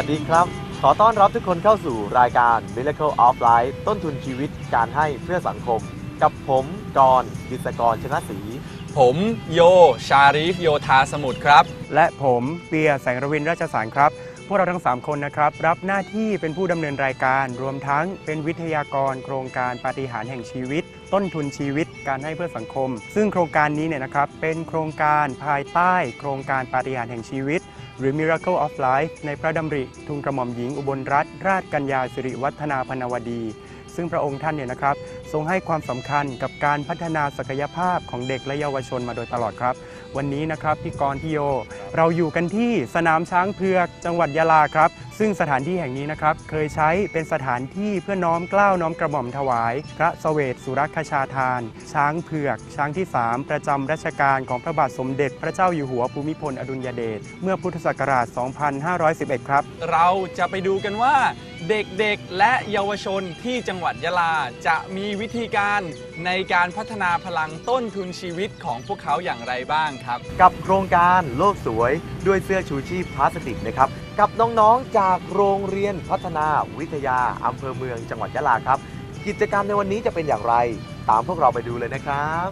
วัสดีครับ ขอต้อนรับทุกคนเข้าสู่รายการ Miracle of Life ต้นทุนชีวิตการให้เพื่อสังคม กับผมกรณ์กิจกรชนะศรีผมโย ชารีฟโยธาสมุทรครับ และผมเปียแสงระวินราชสารครับ พวกเราทั้ง 3 คนนะครับ รับหน้าที่เป็นผู้ดำเนินรายการ รวมทั้งเป็นวิทยากรโครงการปาฏิหาริย์แห่งชีวิต ต้นทุนชีวิตการให้เพื่อสังคม ซึ่งโครงการนี้เนี่ยนะครับเป็นโครงการภายใต้ โครงการปาฏิหาริย์แห่งชีวิต หรือ Miracle of Life ในพระดำริทุนกระหม่อมหญิงอุบลรัตนราชกัญญาสิริวัฒนาพนวดี ซึ่งพระองค์ท่านเนี่ยนะครับทรงให้ความสำคัญกับการพัฒนาศักยภาพของเด็กและเยาวชนมาโดยตลอดครับ วันนี้นะครับพี่กรณ์พี่โย เราอยู่กันที่สนามช้างเผือกจังหวัดยะลาครับ ซึ่งสถานที่แห่งนี้นะครับเคยใช้เป็นสถานที่เพื่อน้อมเกล้าน้อมกระหม่อมถวาย พระเสวตสุรคชาทาน ช้างเผือก ช้างที่ 3 ประจำรัชกาลของพระบาทสมเด็จ พระเจ้าอยู่หัวภูมิพลอดุลยเดชเมื่อพุทธศักราช 2511 ครับ เราจะไปดูกันว่า เด็กๆ และเยาวชนที่จังหวัดยะลาจะมีวิธีการในการพัฒนาพลังต้นทุนชีวิตของพวกเขาอย่างไรบ้างครับ กับโครงการโลกสวยด้วยเสื้อชูชีพพลาสติกนะครับ กับน้องๆ จากโรงเรียนพัฒนาวิทยาอำเภอเมืองจังหวัดยะลาครับ กิจกรรมในวันนี้จะเป็นอย่างไร ตามพวกเราไปดูเลยนะครับ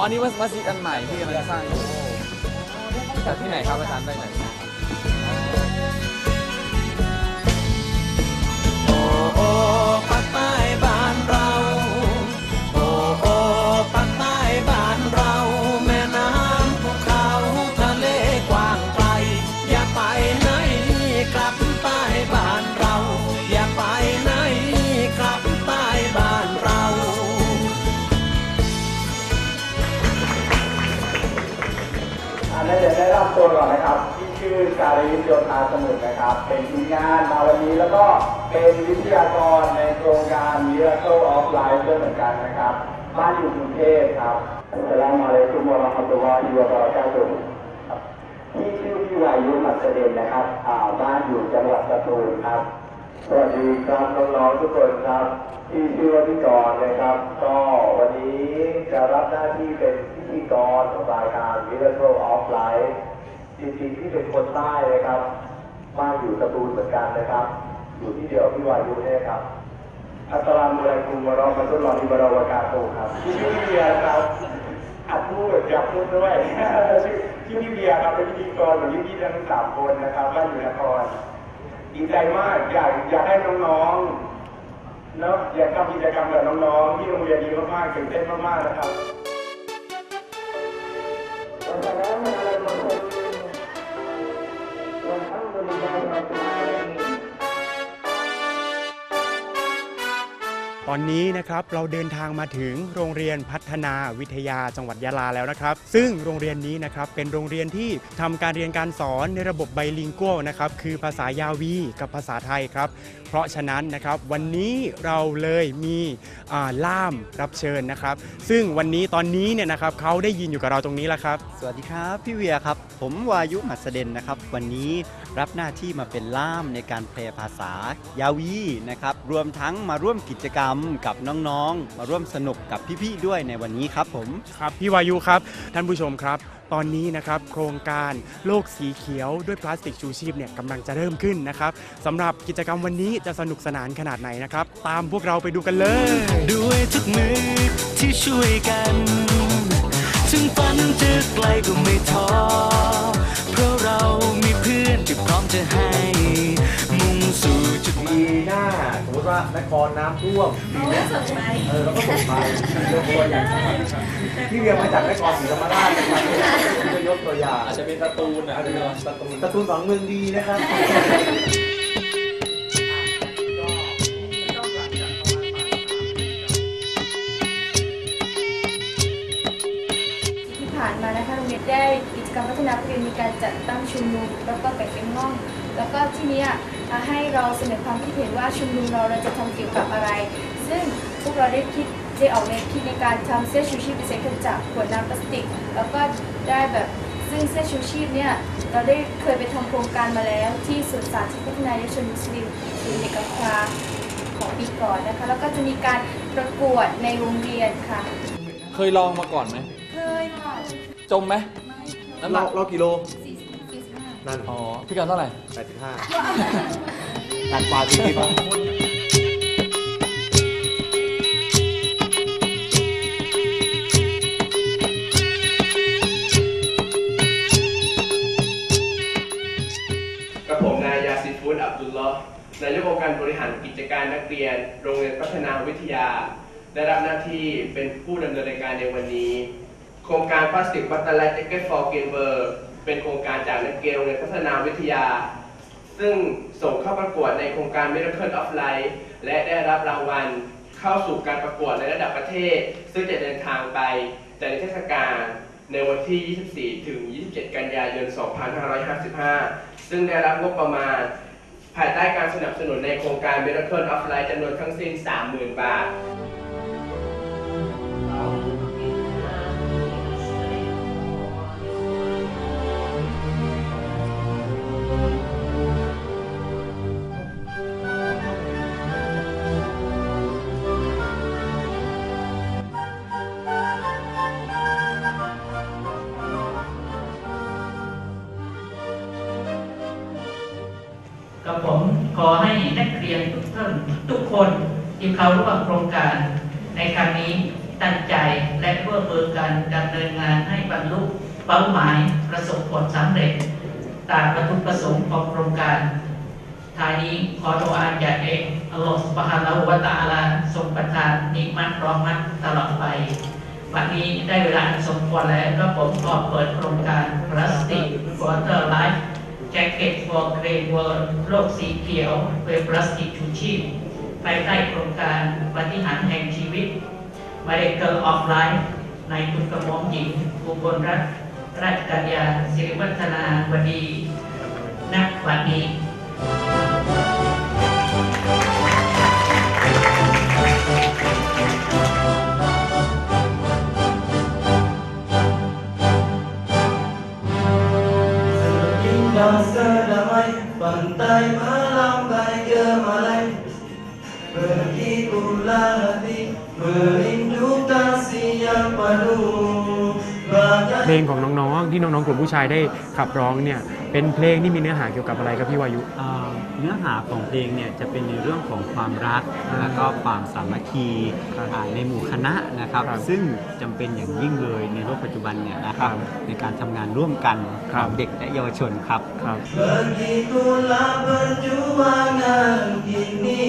อ๋ออันนี้มัสมัสยิดอันใหม่ที่กำลังจะสร้างอยู่จากที่ไหนครับอาจารย์ได้ไหน นะครับ เป็นทีมงานมาวันนี้แล้วก็เป็นวิทยากรในโครงการ Miracle of Life ด้วยเหมือนกันนะครับ บ้านอยู่กรุงเทพครับอัสลามุอะลัยกุมวะราะห์มะตุลลอฮิวะบะเราะกาตุฮ์ที่ชื่อพี่วายุมัสเดนนะครับอ่าบ้านอยู่จังหวัดสตูลครับ สวัสดีครับน้องๆทุกคนครับ ที่ชื่อว่าพี่กรณ์นะครับ ก็วันนี้จะรับหน้าที่เป็นพิธีกรของรายการ Miracle of Life จริงๆที่เป็นคนใต้นะครับ บ้านอยู่สตูลเหมือนกันนะครับ อยู่ที่เดียวพี่วายุเนี่ยครับ อัสสลามุอะลัยกุมวะเราะห์มะตุลลอฮิบะเราะกาโตครับชื่อพี่เบียร์ครับอัดพูดอยากพูดด้วยชื่อที่พี่เบียร์ครับเป็นพิธีกรเหมือนพี่ทั้งสามคนนะครับบ้านอยู่นครดีใจมากอยากอยากให้น้องๆเนาะอยากทำกิจกรรมกับน้องๆที่โรงเรียนดีมากๆตื่นเต้นมากๆนะครับ ตอนนี้นะครับเราเดินทางมาถึงโรงเรียนพัฒนาวิทยาจังหวัดยะลาแล้วนะครับ ซึ่งโรงเรียนนี้นะครับเป็นโรงเรียนที่ทำการเรียนการสอนในระบบไบลิงกัวนะครับคือภาษายาวีกับภาษาไทยครับ เพราะฉะนั้นนะครับวันนี้เราเลยมีอ่าล่ามรับเชิญนะครับ ซึ่งวันนี้ตอนนี้เนี่ยนะครับเขาได้ยินอยู่กับเราตรงนี้แล้วครับ สวัสดีครับพี่เวียครับ ผมวายุหัสเดนนะครับ วันนี้รับหน้าที่มาเป็นล่ามในการแปลภาษายาวีนะครับรวมทั้งมาร่วมกิจกรรมกับน้องๆ มาร่วมสนุกกับพี่ๆด้วยในวันนี้ครับผมครับพี่วายุครับท่านผู้ชมครับ ตอนนี้นะครับโครงการโลกสีเขียวด้วยพลาสติกชูชีพเนี่ยกำลังจะเริ่มขึ้นนะครับสำหรับกิจกรรมวันนี้จะสนุกสนานขนาดไหนนะครับ ตามพวกเราไปดูกันเลย ด้วยทุกมือที่ช่วยกัน ถึงฝันจะไกลก็ไม่ท้อเพราะเรามีเพื่อนที่พร้อมจะให้ สู่จุดหมาย ปีหน้าสมมติว่านครน้ำท่วมปีเนี้ยเออเราก็ส่งไปยกตัวอย่างพี่เวียมาจากนครศรีธรรมราชนะครับจะยกตัวอย่างอาจจะเป็นการ์ตูนนะอาจจะเป็นสตูนสตูนฝังเมืองดีนะครับที่ผ่านมานะคะโรงเรียนได้กิจกรรมพัฒนานักเรียนมีการจัดตั้งชุมนุมแล้วก็แบ่งเป็นห้อง แล้วก็ที่เนี้ยอะ ให้เราเสนอความคิดเห็นว่าชุมนุมเราเราจะทำเกี่ยวกับอะไร ซึ่งพวกเราได้คิดได้ออกแนวคิดในการทำเสื้อชูชีพรีไซเคิลจากขวดน้ำพลาสติก แล้วก็ได้แบบซึ่งเสื้อชูชีพเนี่ยเราได้เคยไปทำโครงการมาแล้วที่ศูนย์สาธิตพัฒนาเยาวชนมุสลิมศูนย์เด็กกำพร้าของปีก่อนนะคะ แล้วก็จะมีการประกวดในโรงเรียนค่ะ เคยลองมาก่อนไหมเคยค่ะจมไหมน้ำหนัเรากเรากี่โล45 นั่นอ๋อพี่กันเท่าไหร่85หนักกว่าจริงๆป่ะกับผมนายยาซิฟูดอับดุลลอฮ์นายกองค์การบริหารกิจการนักเรียน โรงเรียนพัฒนาวิทยา ได้รับหน้าที่เป็นผู้ดำเนินรายการในวันนี้ โครงการพลาสติกบัตเตอร์และแจ็คเก็ตฟอร์เกมเบอร์ เป็นโครงการจากนักเรียนโรงเรียนพัฒนาวิทยา ซึ่งส่งเข้าประกวดในโครงการ Miracle of Life และได้รับรางวัลเข้าสู่การประกวดในระดับประเทศ ซึ่งจะเดินทางไปจัดนิทรรศการในวันที่ 24 ถึง 27 กันยายน 2555 ซึ่งได้รับงบประมาณ ภายใต้การสนับสนุนในโครงการ Miracle of Life จำนวนทั้งสิ้น 30,000 บาท อให้นักเรียนทุกท่านทุกคนที่เขาร่วมโครงการในครั้งนี้ตั้งใจและร่วมมือกันดำเนินงานให้บรรลุเป้าหมายประสบผลสำเร็จ ตามวัตถุประสงค์ของโครงการท้ายนี้ขอดุอาอย่เองอัลลอฮฺสุบฮานะฮูวะตะอาลาทรงประทานนิมัตรอมัตตลอดไปวันนี้ได้เวลาสมควรแล้วก็ผมขอเปิดโครงการพลาสติก Water Life แจ็คเก็ต for Green World โลกสีเขียวเวพลาสติกชูชีพภายใต้โครงการปฏิหารแห่งชีวิต Miracle of Life ในทุนกระหม่อมหญิงอุบลรัตน์ราชกัญญาสิริวัฒนาวดีนักวันนี้ องๆที่น้องๆกลุ่มผู้ชายได้ขับร้องเนี่ยเป็นเพลงที่มีเนื้อหาเกี่ยวกับอะไรครับพี่วายุอ่าเนื้อหาของเพลงเนี่ยจะเป็นในเรื่องของความรักแล้วก็ความสามัคคีครับอ่าในหมู่คณะนะครับ ครับซึ่งจำเป็นอย่างยิ่งเลยในโลกปัจจุบันเนี่ยนะครับ ครับในการทำงานร่วมกันคขรับ องเด็กและเยาวชนครับ ครับ Begitulah perjuangan ini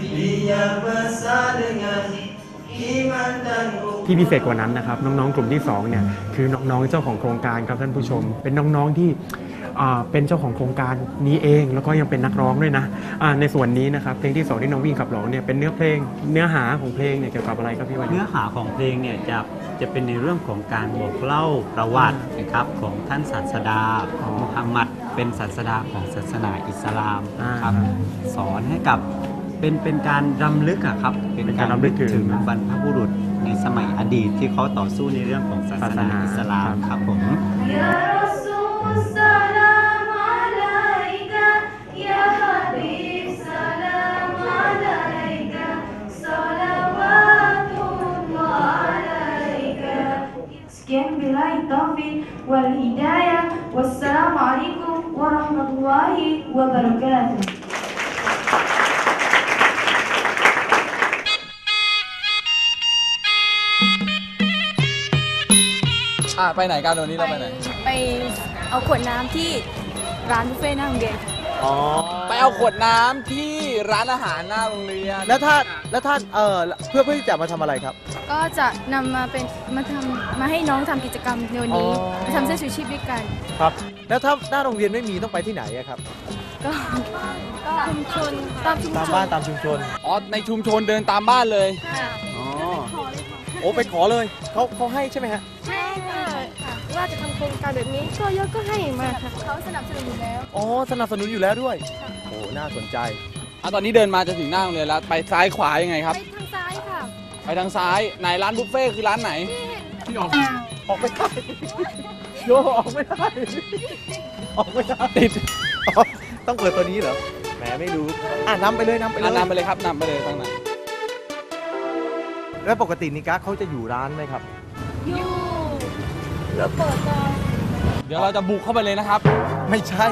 Biar besar dengan iman dan ที่พิเศษกว่านั้นนะครับน้องๆกลุ่มที่2เนี่ยคือน้องๆเจ้าของโครงการครับท่านผู้ชม เป็นน้องๆที่อ่าเป็นเจ้าของโครงการนี้เอง แล้วก็ยังเป็นนักร้องด้วยนะอ่าในส่วนนี้นะครับเพลงที่สองที่น้องวิ่งขับร้องเนี่ยเป็นเนื้อเพลงเนื้อหาของเพลงเนี่ยเกี่ยวกับอะไรครับพี่วายุเนื้อหาของเพลงเนี่ยจะจะเป็นในเรื่องของการบอกเล่าประวัตินะครับของท่านศาสดาอ๋อมุฮัมมัดเป็นศาสดาของศาสนาอิสลามนะครับอ่าสอนให้กับ เป็นเป็นการรำลึกอะครับเป็นการรำลึกถึงบรรพบุรุษในสมัยอดีตที่เขาต่อสู้ในเรื่องของศาสนาอิสลามครับผม Ya Rasul salam alaika Ya Habib salam อะไปไหนกันวันนี้เราไปไหน ไปเอาขวดน้ำที่ร้านบุฟเฟ่ต์หน้าโรงเรียนค่ะอ๋อไปเอาขวดน้ำที่ร้านอาหารหน้าโรงเรียน แล้วถ้าแล้วท่านเออเพื่อเพื่อที่จะมาทำอะไรครับ ก็จะนำมาเป็นมาทำมาให้น้องทำกิจกรรมในวันนี้อ๋อ มาทำเสื้อชูชีพด้วยกัน ครับ แล้วถ้าหน้าโรงเรียนไม่มีต้องไปที่ไหนอะครับ ก็ก็ชุมชนตามชุมตามชบ้านนตามชุมชน อ๋อในชุมชนเดินตามบ้านเลย ค่ะอ๋อ โอ้ไปขอเลยเขาเขาให้ใช่ไหมฮะใช่ค่ะว่าจะทำโครงการแบบนี้ก็ยศก็ให้มาค่ะเขาสนับสนุนอยู่แล้วอ๋อสนับสนุนอยู่แล้วด้วยโอ้น่าสนใจอะตอนนี้เดินมาจะถึงหน้าโรงเรียนแล้วไปซ้ายขวายังไงครับ ไปทางซ้ายค่ะ ไปทางซ้ายไหนร้านบุฟเฟ่ต์คือร้านไหนที่ออกออกไม่ได้โยออกไม่ได้ออกไม่ได้ติดอ๋อต้องเปิดตัวนี้เหรอแหมไม่รู้อะนำไปเลยนำไปเลยอะนำไปเลยครับนำไปเลยตั้งไหน แล้วปกตินิก้าเขาจะอยู่ร้านไหมครับ อยู่แล้วเปิดตอนเดี๋ยวเราจะบุกเข้าไปเลยนะครับ ไม่ใช่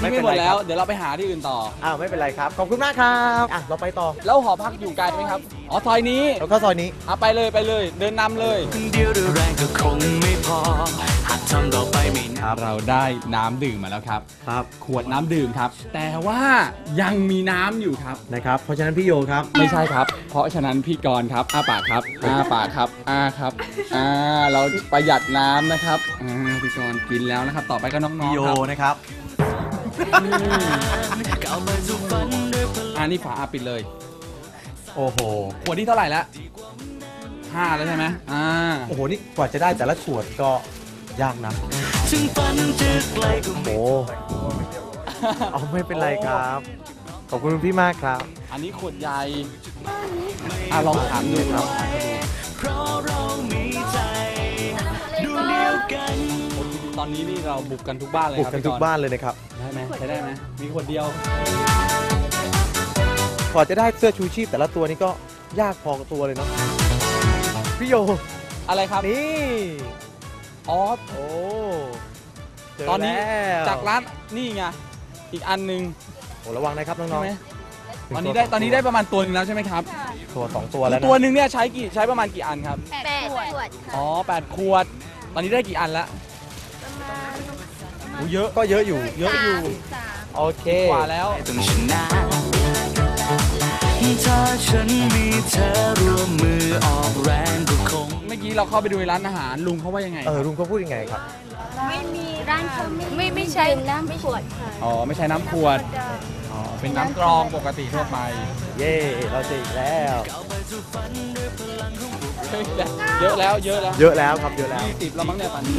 นี่ไม่หมดแล้ว เดี๋ยวเราไปหาที่อื่นต่อ อ้าวไม่เป็นไรครับ ขอบคุณมากครับอะเราไปต่อแล้วหอพักอยู่ไกลไหมครับ อ๋อซอยนี้แล้วก็ซอยนี้ อะไปเลยไปเลย เดินนำเลยคนเดียวด้วยแรงก็คงไม่พอ หากทำต่อไปไม่นาน เราได้น้ำดื่มมาแล้วครับ ครับขวดน้ำดื่มครับ แต่ว่ายังมีน้ำอยู่ครับ นะครับ เพราะฉะนั้นพี่โยครับ ไม่ใช่ครับ เพราะฉะนั้นพี่กรณ์ครับอ้าปากครับอ้าปากครับอ้าครับอ่าเราประหยัดน้ำนะครับอ่าพี่กรณ์กินแล้วนะครับ ต่อไปก็น้องพี่โยๆครับ นะครับ ก้าวไปสู่ฝันด้วยพลังอ่านี่ฝาอาปิดเลย โอ้โห ขวดที่เท่าไหร่แล้วห้าแล้วใช่ไหมอ่า โอ้โห นี่กว่าจะได้แต่ละขวดก็ยากนะ ถึงฝันจะไกลก็ไม่โอ้ เอาไม่เป็นไรครับ ขอบคุณพี่มากครับ อันนี้ขวดใหญ่อะลองถามดูครับ เพราะเรามีใจดวงเดียวกัน ตอนนี้นี่เราบุกกันทุกบ้านเลยบุกครับกันพี่ทุกบ้านเลยนะครับ ได้ไหมใช้ได้ไหมมีขวดเดียว กว่าจะได้เสื้อชูชีพแต่ละตัวนี้ก็ยากพอกับตัวเลยเนาะพี่โยอะไรครับนี่อ๋อ โอ้เจตอนนี้ แล้วจากร้านนี่ไงอีกอันหนึ่งโอ้ระวังนะครับน้ใช่องไหมๆตอนนี้ได้ตอนนี้ได้ประมาณตัวหนึงแล้วใช่ไหมครับตัวสองตัวแล้วตัวนะหนึ่งเนี่ยใช้กี่ใช้ประมาณกี่อันครับแปดขวดอ๋อแปดขวด ตอนนี้ได้กี่อันละโอ้ เยอะก็เยอะอยู่ เยอะอยู่ โอเคกว่าแล้ว ต้องชนะถ้าฉันมีเธอร่วมมือออกแรงก็คง เมื่อกี้เราเข้าไปดูในร้านอาหารลุงเขาว่ายังไง เออลุงเขาพูดยังไงครับ ไม่มีร้านเขาไม่ไม่ใช่น้ำขวดค่ะอ๋อ ไม่ใช่น้ำขวด อ๋อ เป็นน้ำกรองปกติทั่วไป เย่เราเจออีกแล้ว เยอะแล้วเยอะแล้วเยอะแล้วครับเยอะแล้วยี่สิบแล้วมั้งเนี่ยตอนนี้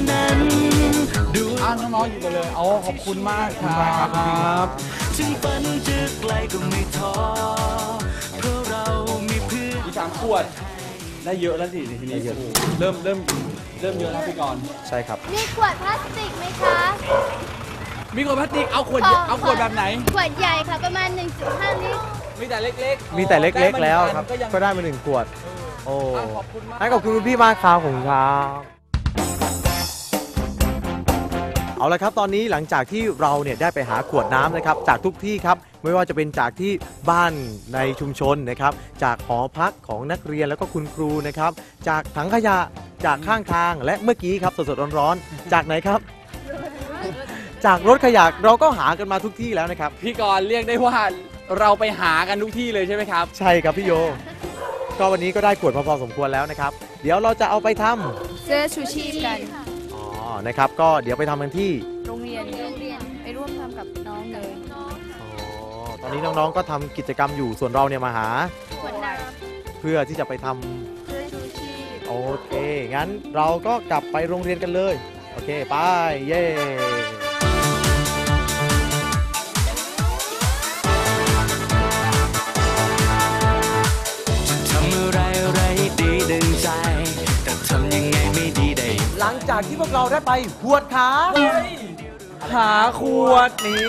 อ้าวน้องๆอยู่กันเลยอ๋อขอบคุณมากครับถึงฝันจะไกลก็ไม่ท้อเพราะเรามีเพื่อนอีกสามขวดได้เยอะแล้วสิทีนี้ได้เยอะโโหเริ่มเริ่มเริ่มเยอะแล้วพี่กรณ์ใช่ครับมีขวดพลาสติกไหมคะมีขวดพลาสติกเอาขวดเยอะเอาขวดแบบไหน ขวดใหญ่ค่ะประมาณ 1.5 ลิตรมีแต่เล็กๆมีแต่เล็กๆได้มาแล้วหนึ่งครับอันก็ยังก็ได้มาหนึ่งขวดโอ้ อะขอบคุณมากให้ขอบคุณคุณพี่มากครับผมครับเอาละครับตอนนี้หลังจากที่เราเนี่ยได้ไปหาขวดน้ำนะครับจากทุกที่ครับไม่ว่าจะเป็นจากที่บ้านในชุมชนนะครับ จากหอพักของนักเรียนแล้วก็คุณครูนะครับ จากถังขยะจากข้างทางและเมื่อกี้ครับสดๆร้อนๆจากไหนครับ จากรถขยะเราก็หากันมาทุกที่แล้วนะครับ พี่กรณ์เรียกได้ว่าเราไปหากันทุกที่เลยใช่ไหมครับ ใช่ครับพี่โย ก็วันนี้ก็ได้ขวดมาพอสมควรแล้วนะครับ เดี๋ยวเราจะเอาไปทำเสื้อชูชีพกันอ๋อนะครับก็เดี๋ยวไปทำกันที่โรงเรียนโรงเรียนไปร่วมทำกับน้องเลยอ๋อตอนนี้น้องๆก็ทำกิจกรรมอยู่ส่วนเราเนี่ยมาหา ขวดน้เพื่อที่จะไปทำำเสื้อชูชีพโอเค งั้นเราก็กลับไปโรงเรียนกันเลย โอเค ไป เย้ อะไรดีดึงใจ แต่ทำยังไงไม่ดีได้ หลังจากที่พวกเราได้ไปหวดขาหาขวดนี่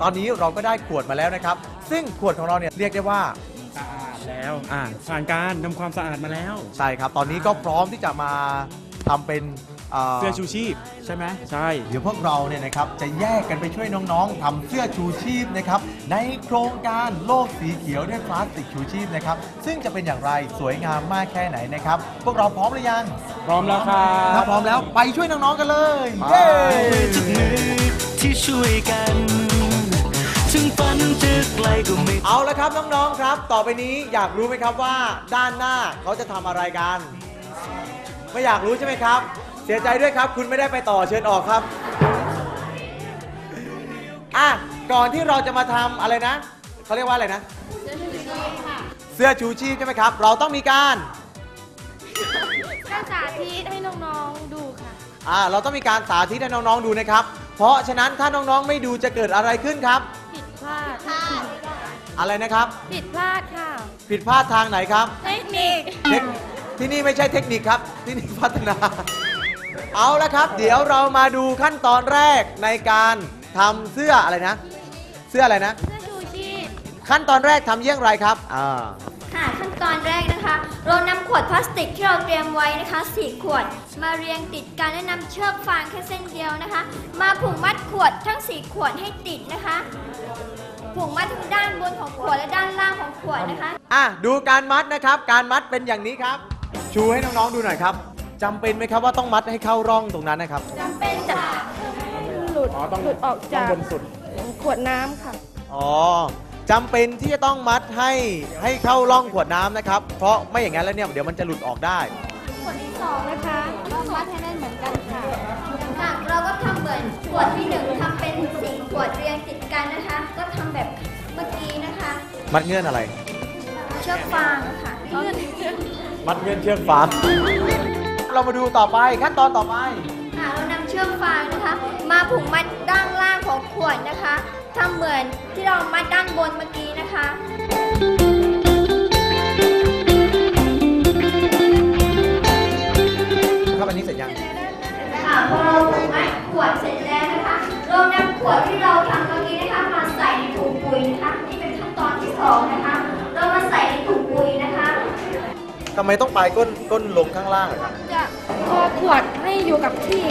ตอนนี้เราก็ได้ขวดมาแล้วนะครับ ซึ่งขวดของเราเนี่ยเรียกได้ว่าแล้วอ่าผ่านการทำความสะอาดมาแล้ว ใช่ครับ ตอนนี้ก็พร้อมที่จะมาทำเป็น เสื้อชูชีพ ใช่ไหมใช่ เดี๋ยวพวกเราเนี่ยนะครับจะแยกกันไปช่วยน้องๆทำเสื้อชูชีพนะครับในโครงการโลกสีเขียวด้วยพลาสติกชูชีพนะครับซึ่งจะเป็นอย่างไรสวยงามมากแค่ไหนนะครับ พวกเราพร้อมหรือยังพร้อมแล้วครัถ้าบพร้อมแล้วไปช่วยน้องๆกันเลยไปเย้ทุกมือที่ช่วยกันถึงฝันจะไกลก็ไม่เอาละครับน้องๆครับ ต่อไปนี้อยากรู้ไหมครับว่าด้านหน้าเขาจะทำอะไรกัน ไม่อยากรู้ใช่ไหมครับ เสียใจด้วยครับ คุณไม่ได้ไปต่อเชิญออกครับ อะ ก่อนที่เราจะมาทำอะไรนะ เขาเรียกว่าอะไรนะ เสื้อชูชีพใช่ไหมครับ เราต้องมีการ ก็สาธิตให้น้องๆดูค่ะ อ่า เราต้องมีการสาธิตให้น้องๆดูนะครับ เพราะฉะนั้นถ้าน้องๆไม่ดูจะเกิดอะไรขึ้นครับ ผิดพลาดอะไรนะครับ ผิดพลาดค่ะ ผิดพลาดทางไหนครับ เทคนิค เทคที่นี่ไม่ใช่เทคนิคครับ ที่นี่พัฒนา เอาละครับ เดี๋ยวเรามาดูขั้นตอนแรกในการทำเสื้ออะไรนะ เสื้ออะไรนะ เสื้อชูชีพ ขั้นตอนแรกทำเยี่ยงไรครับอ่าค่ะขั้นตอนแรกนะคะ เรานำขวดพลาสติกที่เราเตรียมไว้นะคะสี่ขวด มาเรียงติดกันและนำเชือกฟางแค่เส้นเดียวนะคะ มาผูกมัดขวดทั้งสี่ขวดให้ติดนะคะผูกมัดทั้งด้านบนของขวดและด้านล่างของขวดนะคะ อะดูการมัดนะครับ การมัดเป็นอย่างนี้ครับ ชูให้น้องๆดูหน่อยครับ จำเป็นไหมครับว่าต้องมัดให้เข้าร่องตรงนั้นนะครับ จำเป็นจะหลุดอ๋อต้องหลุดออกจากต้องบนสุด ขวดน้ำค่ะ อ๋อจำเป็นที่จะต้องมัดให้ให้เข้าร่องขวดน้ำนะครับ เพราะไม่อย่างนั้นแล้วเนี่ยเดี๋ยวมันจะหลุดออกได้ ขวดที่สองนะคะก็มัดให้แน่นเหมือนกันค่ะค่ะเราก็ทำเหมือนขวดที่หนึ่งทำเป็นสี่ขวดเรียงติดกันนะคะ ก็ทำแบบเมื่อกี้นะคะมัดเงื่อนอะไร เชือกฟางค่ะ มัดเงื่อนเชือกฟาง เรามาดูต่อไปขั้นตอนต่อไปค่ะเรานำเชือกฟางนะคะ มาผูกมัดด้านล่างของขวดนะคะทำเหมือนที่เรามัดด้านบนเมื่อกี้นะคะ ครับอันนี้เสร็จยังค่ะพอเราผูกมัดขวดเสร็จแล้วนะคะเรานำขวดที่เราทำเมื่อกี้นะคะมาใส่ในถุงปุ๋ยนะคะนี่เป็นขั้นตอนที่สองนะคะ เรามาใส่ในถุงปุ๋ยนะคะ ทำไมต้องปลายก้นก้นลงข้างล่างอะครับ จะคอขวดให้อยู่กับที่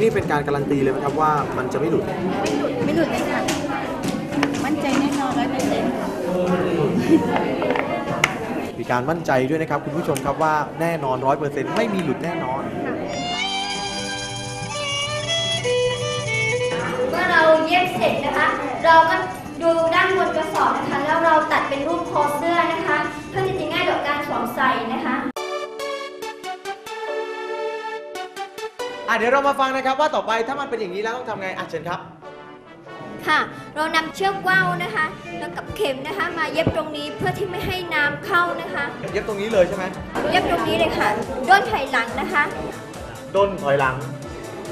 นี้นี่เป็นการการันตีเลยไหมครับว่ามันจะไม่หลุด ไม่หลุดไม่หลุดเลยค่ะมั่นใจแน่นอนร้อยเปอร์เซ็นต์มีการมั่นใจด้วยนะครับคุณผู้ชมครับว่าแน่นอนร้อยเปอร์เซ็นต์ไม่มีหลุดแน่นอน เมื่อเราเย็บเสร็จนะคะ เราก็ดูด้านบนกระสอบนะคะ แล้วเราตัดเป็นรูปคอเสื้อนะคะ เพื่อที่จะง่ายต่อการสวมใส่นะคะ อะเดี๋ยวเรามาฟังนะครับว่าต่อไปถ้ามันเป็นอย่างนี้แล้วต้องทำไงอะเชิญครับ ค่ะ เรานำเชือกว่าวนะคะ แล้วกับเข็มนะคะ มาเย็บตรงนี้เพื่อที่ไม่ให้น้ำเข้านะคะ เย็บตรงนี้เลยใช่ไหมเย็บตรงนี้เลยค่ะด้นไถหลังนะคะ ด้นถอยหลัง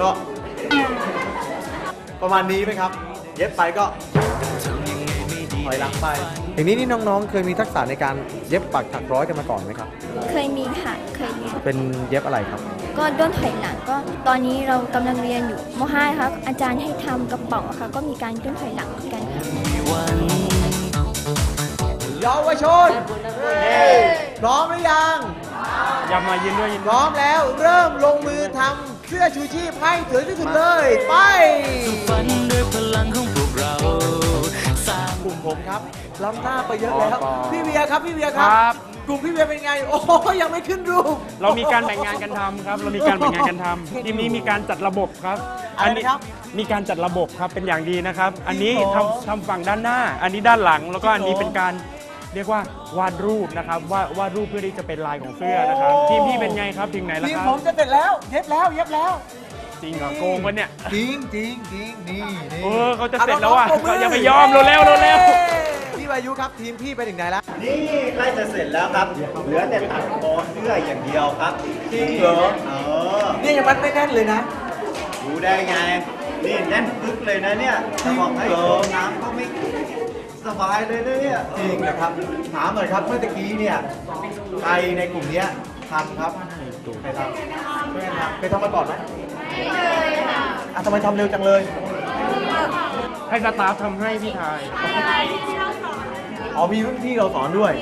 ก็ ประมาณนี้ไหมครับ เย็บไปก็ถอยหลังไป อย่างนี้นี่น้องๆ เคยมีทักษะในการเย็บปักถักร้อยกันมาก่อนไหมครับ เคยมีค่ะ เคยมี เป็นเย็บอะไรครับ ก็ด้นไถหลังก็ ตอนนี้เรากำลังเรียนอยู่ม .5 ค่ะอาจารย์ให้ทำกระเป๋าค่ะก็มีการด้นไถหลังเหมือนกันค่ะเยาวชนพร้อมหรือยังอย่ามายืนด้วยยืนพร้อมแล้วเริ่มลงมือทำเสื้อชูชีพให้ถึงที่สุดเลย ไปฝันด้วยพลังของพวกเราสร้างกลุ่ม ผมครับล้ำหน้าไปเยอะแล้วอ๋อพี่เวียครับพี่เวียคครัรับ กลุ่มพี่เวียเป็นไง โอ้โหยังไม่ขึ้นรูป เรามีการแบ่งงานกันทำครับ เรามีการแบ่งงานกันทำทีมนี้มีการจัดระบบครับ อะไรนะครับมีการจัดระบบครับเป็นอย่างดีนะครับ อันนี้ทำทำฝั่งด้านหน้า อันนี้ด้านหลังแล้วก็อันนี้เป็นการเรียกว่าวาดรูปนะครับวาดวาดรูปเพื่อที่จะเป็นลายของเสื้อนะครับทีมพี่เป็นไงครับถึงไหนแล้วทีมครัผบ มจะเสร็จแล้ว เย็บแล้วเย็บแล้ว จริงเหรอโกงปะเนี่ยจริงจริงจริงนี่นี่เออเขาจะเสร็จอ่แล้วอะน้งๆปรบมือย่าไปยอมเร็วๆเร็วๆทีมพี่วายุครับทีมพี่ไปถึงไหนแล้วนี่ใกล้จะเสร็จแล้วครับเหลือแต่ตัดคอเสื้ออย่างเดียวครับจริงเหรอเออนี่ยังมัดไม่แน่นเลยนะรู้ได้ไงนี่แน่นปึ๊กเลยนะเนี่ยจะบอกให้โดนน้ำก็ไม่สบายเลยนะเนี่ยจริงเหรอครับถามหน่อยครับเมื่อตะกี้เนี่ยใครในกลุ่มเนี้ยทำครับใครทำช่วยกันทำเคยทำมาก่อนไหมไม่เคยค่ะ อะทำไมทำเร็วจังเลย ให้สตาฟทำให้พี่ทาย อ๋อมีรุ่นพี่เราสอนด้วย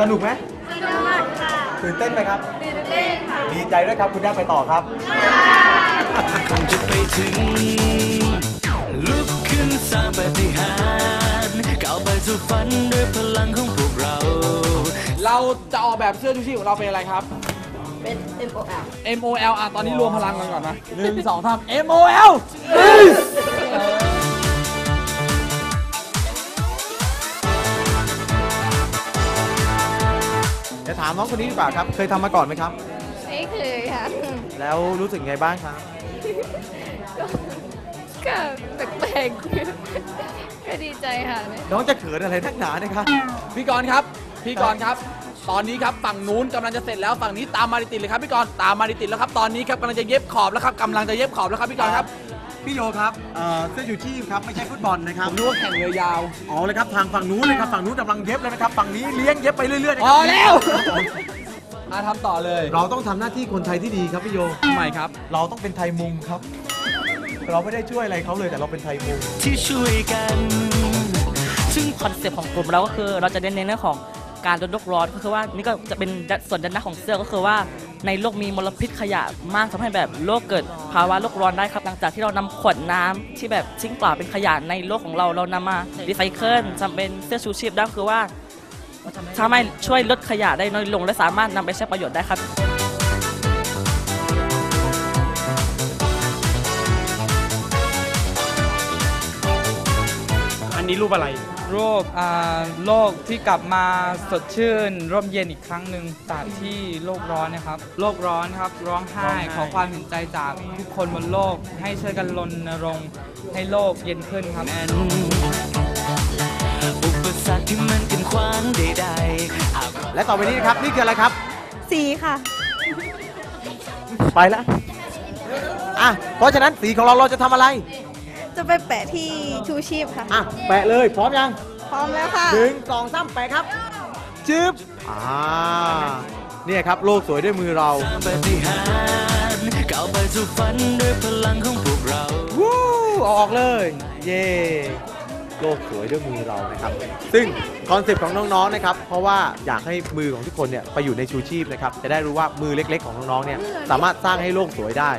สนุกไหมสนุกค่ะตื่นเต้นไหมครับตื่นเต้นค่ะดีใจด้วยครับคุณได้ไปต่อครับ คงจะไปถึง ลุกขึ้นสร้างปาฏิหาริย์ก้าวไปสู่ฝันด้วยพลังของพวกเรา เราจะออกแบบเสื้อชูชีพของเราเป็นอะไรครับ เป็น MOL MOL อะ ตอนนี้รวมพลังกันก่อนนะหนึ่งสองสาม MOL จะถามน้องคนนี้ดีกว่าครับ เคยทำมาก่อนไหมครับ ไม่เคยค่ะ แล้วรู้สึกไงบ้างครับ ก็แปลกๆก็ดีใจค่ะ น้องจะเขินอะไรนักหนาเนี่ยครับ พี่กรณ์ครับ พี่กรณ์ครับ ตอนนี้ครับฝั่งนู้นกำลังจะเสร็จแล้วฝั่งนี้ตามมาติดๆเลยครับพี่กรณ์ตามมาติดๆแล้วครับตอนนี้ครับกำลังจะเย็บขอบแล้วครับกำลังจะเย็บขอบแล้วครับพี่กรณ์ครับพี่โยครับเอ่อเสื้อชูชีพครับไม่ใช่ฟุตบอลนะครับผมนึกว่าแข่งเรือยาว อ๋อเลยครับทางฝั่งนู้นเลยครับฝั่งนู้นกำลังเย็บเลยนะครับฝั่งนี้เลี้ยงเย็บไปเรื่อยๆนะคพรัอแล้วครับผมมาทำต่อเลยเราต้องทำหน้าที่คนไทยที่ดีครับพี่โย ทำไมครับ เราต้องเป็นไทยมุงครับ เราไม่ได้ช่วยอะไรเขาเลยแต่เราเป็นไทยมุง ที่ช่วยกัน ซึ่งคอนเซปต์ของกลุ่มเราก็คือเราจะเน้นในเรื่องของ การลดโลกร้อนก็คือว่านี่ก็จะเป็นส่วนด้านหน้าของเสื้อก็คือว่าในโลกมีมลพิษขยะมากทำให้แบบโลกเกิดภาวะโลกร้อนได้ครับหลังจากที่เรานำขวดน้ำที่แบบทิ้งเปล่าเป็นขยะในโลกของเราเรานำมารีไซเคิลจำเป็นเสื้อชูชีพได้คือว่าทำให้ช่วยลดขยะได้น้อยลง และสามารถนำไปใช้ประโยชน์ได้ครับอันนี้รูปอะไร โรคอ่าโลกที่กลับมาสดชื่น ร่มเย็นอีกครั้งหนึ่งจากที่โลกร้อนนะครับ โลกร้อนครับร้องไห้ร้องไห้ขอความเห็นใจจากทุกคนบนโลก ให้ช่วยกันรณรงค์ให้โลกเย็นขึ้นครับอุปสรรคที่มันกันขวางใดๆหากและต่อไปนี้นะครับนี่คืออะไรครับ สีค่ะ ไปแล้วอะเพราะฉะนั้นสีของเราเราจะทำอะไร จะไปแปะที่ชูชีพค่ะ อะ แปะเลย พร้อมยังพร้อมแล้วค่ะ หนึ่งสองสามแปะครับ จึ๊บ อ่า เนี่ยครับ โลกสวยด้วยมือเราปาฏิหาริย์ก้าวไปสู่ฝันด้วยพลังของพวกเรา วู้เอาออกเลย เย่โลกสวยด้วยมือเรานะครับ ซึ่งคอนเซปต์ของน้องๆนะครับ เพราะว่าอยากให้มือของทุกคนเนี่ยไปอยู่ในชูชีพนะครับ จะได้รู้ว่ามือเล็ก ๆ ของน้องๆเนี่ยสามารถสร้างให้โลกสวยได้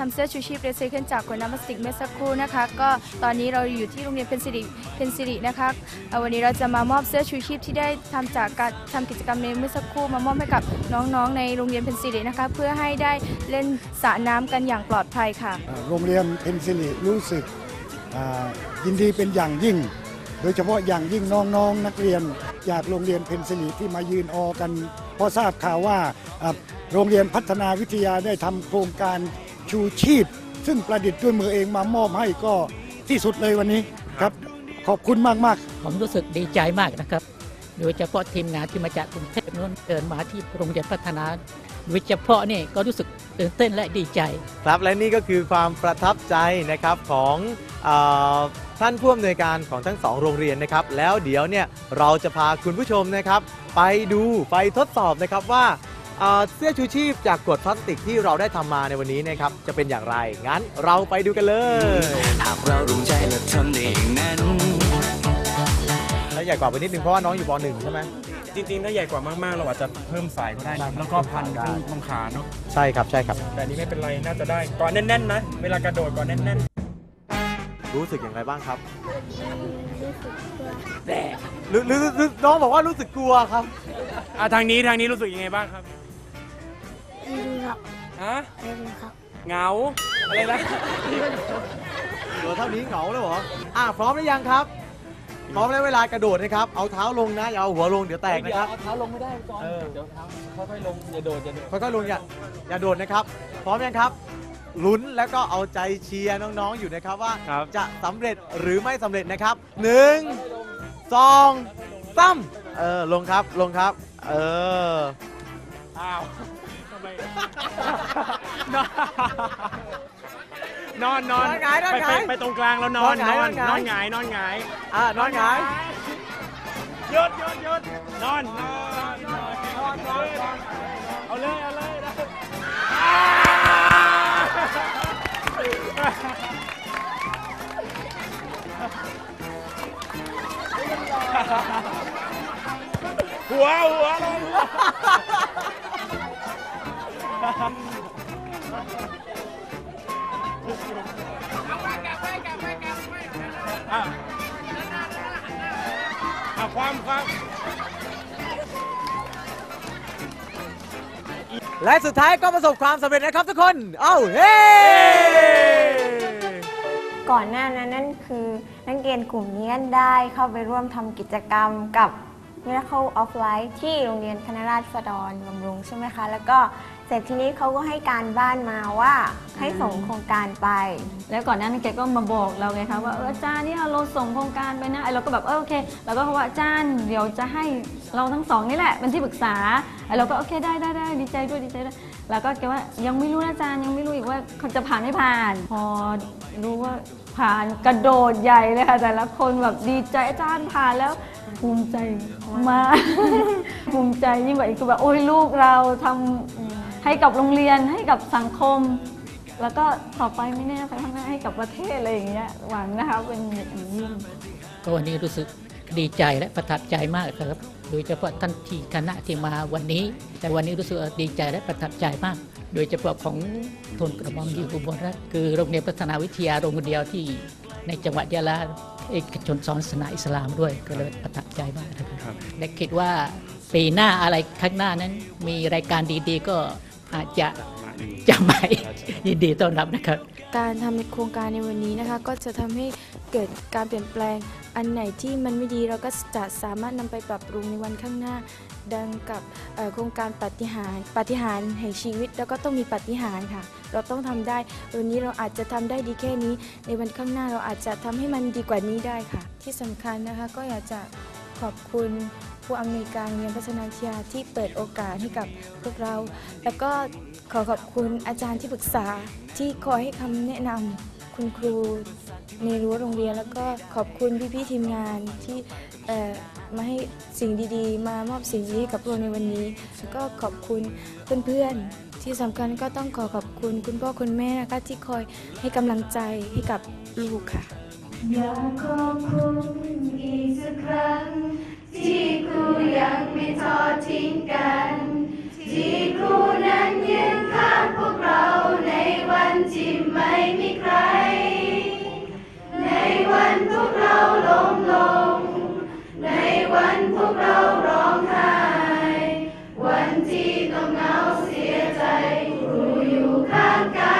ทำเสื้อชูชีพเรไซเคิลจากขวดน้ำพลาสติกเมื่อสักครู่นะคะ ก็ตอนนี้เราอยู่ที่โรงเรียนเพนซิลิเพนซิลินะคะวันนี้เราจะมามอบเสื้อชูชีพที่ได้ทำจากการทำกิจกรรมในเมื่อสักครู่มามอบให้กับน้องๆ ในโรงเรียนเพนซิลินะคะเพื่อให้ได้เล่นสระน้ำกันอย่างปลอดภัยค่ะ โรงเรียนเพนซิลิรู้สึกยินดีเป็นอย่างยิ่ง โดยเฉพาะอย่างยิ่งน้องๆนักเรียนจากโรงเรียนเพนซิลิที่มายืนออกันเพราะทราบข่าวว่าอ่าโรงเรียนพัฒนาวิทยาได้ทำโครงการ ชูชีพ ซึ่งประดิษฐ์ด้วยมือเองมามอบให้ก็ที่สุดเลยวันนี้ครับ ขอบคุณมากๆผมรู้สึกดีใจมากนะครับ โดยเฉพาะทีมงานที่มาจากกรุงเทพนู้นเดินมาที่โรงเรียนพัฒนาโดยเฉพาะนี่ก็รู้สึกตื่นเต้นและดีใจ ครับและนี่ก็คือความประทับใจนะครับของเออท่านผู้อำนวยการของทั้งสองโรงเรียนนะครับ แล้วเดี๋ยวเนี่ยเราจะพาคุณผู้ชมนะครับ ไปดูไปทดสอบนะครับว่า เอ่อเสื้อชูชีพจากขวดพลาสติกที่เราได้ทำมาในวันนี้นะครับจะเป็นอย่างไร งั้นเราไปดูกันเลย หากเรารู้ใจและทำได้อย่างนั้นแล้วใหญ่กว่าไปนิดนึงเพราะว่าน้องอยู่ป .1 ใช่ไหม จริงๆ ถ้าใหญ่กว่ามากๆ เราอาจจะเพิ่มสายก็ได้นะแล้วก็พันตรงตรงขาเนาะ ใช่ครับใช่ครับ แต่อันนี้ไม่เป็นไร น่าจะได้ก่อนแน่นๆ นะ เวลากระโดดก่อนแน่นๆรู้สึกอย่างไรบ้างครับรู้สึกกลัวหรือหรือหรือน้องบอกว่ารู้สึกกลัวครับอะทางนี้ทางนี้รู้สึกยังไงบ้างครับไม่รู้ ครับฮะไม่รู้ครับเหงา อะไรนะเหลือเท่านี้เหงาแล้วเหรอ อะพร้อมหรือยังครับ พร้อมแล้วเวลากระโดดนะครับ เอาเท้าลงนะอย่าเอาหัวลงเดี๋ยวแตกนะครับ เอาเท้าลงไม่ได้ก่อนเออ เดี๋ยวเท้าค่อยๆลงอย่าโดดอย่าโดดค่อยๆลงอย่าอย่าโดดนะครับ พร้อมยังครับลุ้นแล้วก็เอาใจเชียร์น้องๆอยู่นะครับว่า ครับ จะสำเร็จหรือไม่สำเร็จนะครับหนึ่งสองสามเออลงครับลงครับ เออ อ้าวทำไม นอนนอนนอนหงายนอนไปหงายไปไปตรงกลางแล้วนอนนอนหนงายอนนอนหงายนอนหงายนอนหงายอะนอนหงาย หยุดหยุดหยุดนอนนอนนอนนอนนอนนอน เอาเลยเอาเลยนะหัวหัวเลยหัว อะอะความความและสุดท้ายก็ประสบความสำเร็จนะครับทุกคน เอ้าเฮ้ ก่อนหน้านั้นนั่นคือนักเรียนกลุ่มนี้ได้เข้าไปร่วมทำกิจกรรมกับ Miracle of Life ที่โรงเรียนคณะราษฎรบำรุงใช่ไหมคะ แล้วก็เสร็จทีนี้เขาก็ให้การบ้านมาว่าให้ส่งโครงการไป แล้วก่อนหน้านั้นแกก็มาบอกเราไงคะว่าเอออาจารย์เนี่ยเราส่งโครงการไปนะไอเราก็แบบเออโอเคเราก็บอกว่าอาจารย์เดี๋ยวจะให้เราทั้งสองนี่แหละเป็นที่ปรึกษาไอเราก็โอเคได้ได้ได้ดีใจด้วยดีใจด้วยแล้วก็แกว่ายังไม่รู้นะอาจารย์ยังไม่รู้อีกว่าเขาจะผ่านไม่ผ่าน พอรู้ว่าผ่านกระโดดใหญ่เลยค่ะแต่ละคนแบบดีใจอาจารย์ผ่านแล้ว ภูมิใจมาก ภูมิใจยิ่งกว่าอีกคือแบบโอ้ยลูกเราทำให้กับโรงเรียนให้กับสังคม แล้วก็ต่อไปไม่แน่ไปข้างหน้าให้กับประเทศอะไรอย่างเงี้ยหวังนะคะเป็นอย่างยิ่ง ก็วันนี้รู้สึกดีใจและประทับใจมากครับ โดยเฉพาะท่านที่คณะที่มาวันนี้ แต่วันนี้รู้สึกดีใจและประทับใจมาก โดยเฉพาะของทุนกระหม่อมหญิงอุบลรัตน์คือโรงเรียนพัฒนาวิทยาโรงเดียวที่ในจังหวัดยะลา เอกชนสอนศาสนาอิสลามด้วยก็เลยประทับใจมากนะครับและคิดว่าปีหน้าอะไรข้างหน้านั้น มีรายการดีๆ ก็อาจจะจะไม่ยินดีต้อนรับนะครับ การทำโครงการในวันนี้นะคะ ก็จะทำให้เกิดการเปลี่ยนแปลง อันไหนที่มันไม่ดีเราก็จะสามารถนำไปปรับปรุงในวันข้างหน้า ดังกับโครงการปฏิหารปฏิหารแห่งชีวิต แล้วก็ต้องมีปฏิหารค่ะ เราต้องทำได้วันนี้เราอาจจะทำได้ดีแค่นี้ ในวันข้างหน้าเราอาจจะทำให้มันดีกว่านี้ได้ค่ะ ที่สำคัญนะคะก็อยากจะขอบคุณผู้อำนวยการโรงเรียนพัฒนาวิทยาที่เปิดโอกาสให้กับพวกเรา แล้วก็ขอขอบคุณอาจารย์ที่ปรึกษาที่คอยให้คำแนะนำคุณครู ในรั้วโรงเรียน แล้วก็ขอบคุณพี่ๆทีมงานที่มาให้สิ่งดีๆ มามอบสิ่งดีให้กับเราในวันนี้ แล้วก็ขอบคุณเพื่อนๆ ที่สำคัญก็ต้องขอขอบคุณคุณพ่อคุณแม่นะคะที่คอยให้กำลังใจให้กับลูกค่ะอยากขอบคุณอีกสักครั้ง ที่ครูยังไม่ทอดทิ้งกัน ที่ครูนั้นยืนข้างพวกเราในวันที่ไม่มีใคร วันพวกเราล้มลง ในวันพวกเราร้องไห้ วันที่ต้องเหงาเสียใจครูอยู่ข้างกาย